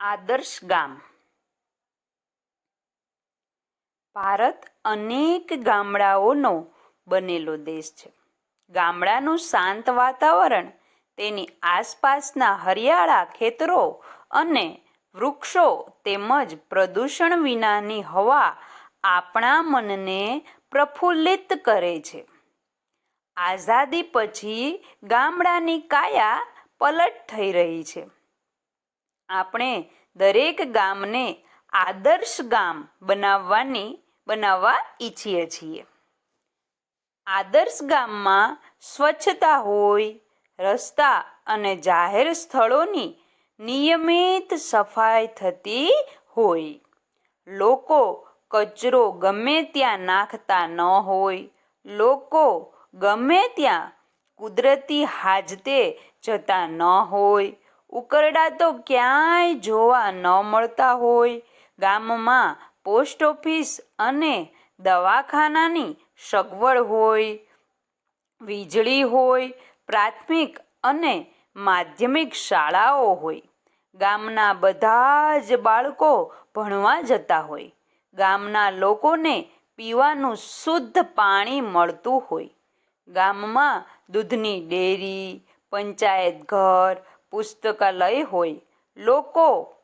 આદર્શ ગામ. ભારત અનેક ગામડાઓનો બનેલો દેશ છે. ગામડાનું શાંત વાતાવરણ, તેની આસપાસના હરિયાળા ખેતરો અને વૃક્ષો તેમજ પ્રદૂષણ વિનાની હવા આપણા મનને પ્રફુલ્લિત કરે છે. આઝાદી પછી ગામડાની કાયા પલટ થઈ રહી છે. આપણે દરેક ગામને આદર્શ ગામ બનાવવાની, બનાવવા ઈચ્છીએ છીએ. આદર્શ ગામમાં સ્વચ્છતા હોય, રસ્તા અને જાહેર સ્થળોની નિયમિત સફાઈ થતી હોય. લોકો કચરો ગમે ત્યાં નાખતા ન હોય, લોકો ગમે ત્યાં કુદરતી હાજતે જતા ન હોય ઉકરડા તો ક્યાંય જોવા ન મળતા હોય. ગામમાં પોસ્ટ ઓફિસ અને દવાખાનાની સગવડ હોય, વીજળી હોય, પ્રાથમિક અને માધ્યમિક શાળાઓ હોય. ગામના બધા જ બાળકો ભણવા જતા હોય. ગામના લોકોને પીવાનું શુદ્ધ પાણી મળતું હોય. ગામમાં દૂધની ડેરી, પંચાયત ઘર પુસ્તકાલય હોય. લોકો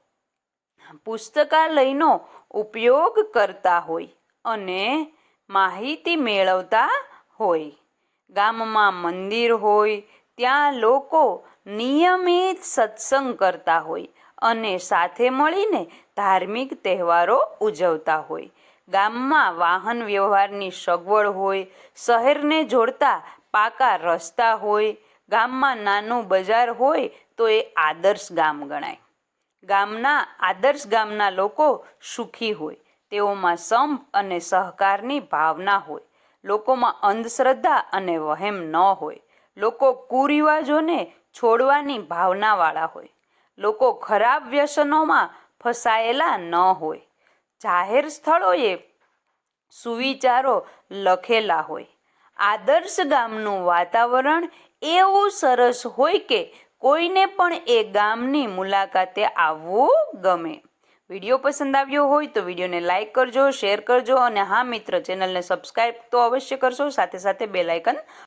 પુસ્તકાલયનો ઉપયોગ કરતા હોય અને માહિતી મેળવતા હોય. ગામમાં મંદિર હોય, ત્યાં લોકો નિયમિત સત્સંગ કરતા હોય અને સાથે મળીને ધાર્મિક તહેવારો ઉજવતા હોય. ગામમાં વાહન વ્યવહારની સગવડ હોય, શહેરને જોડતા પાકા રસ્તા હોય ગામમાં નાનું બજાર હોય તો એ આદર્શ ગામ ગણાય. ગામના આદર્શ ગામના લોકો સુખી હોય, તેઓમાં સંપ અને સહકારની ભાવના હોય, લોકોમાં અંધશ્રદ્ધા અને વહેમ ન હોય, લોકો કુરિવાજોને છોડવાની ભાવનાવાળા હોય, લોકો ખરાબ વ્યસનોમાં ફસાયેલા ન હોય, જાહેર સ્થળોએ સુવિચારો લખેલા હોય આદર્શ ગામનું વાતાવરણ એવું સરસ હોય કે કોઈને પણ એ ગામની મુલાકાતે આવવું ગમે. વીડિયો પસંદ આવ્યો હોય તો વિડીયોને લાઇક કરજો, શેર કરજો અને હા મિત્ર ચેનલને સબસ્ક્રાઈબ તો અવશ્ય કરશો. સાથે સાથે બેલ આઇકન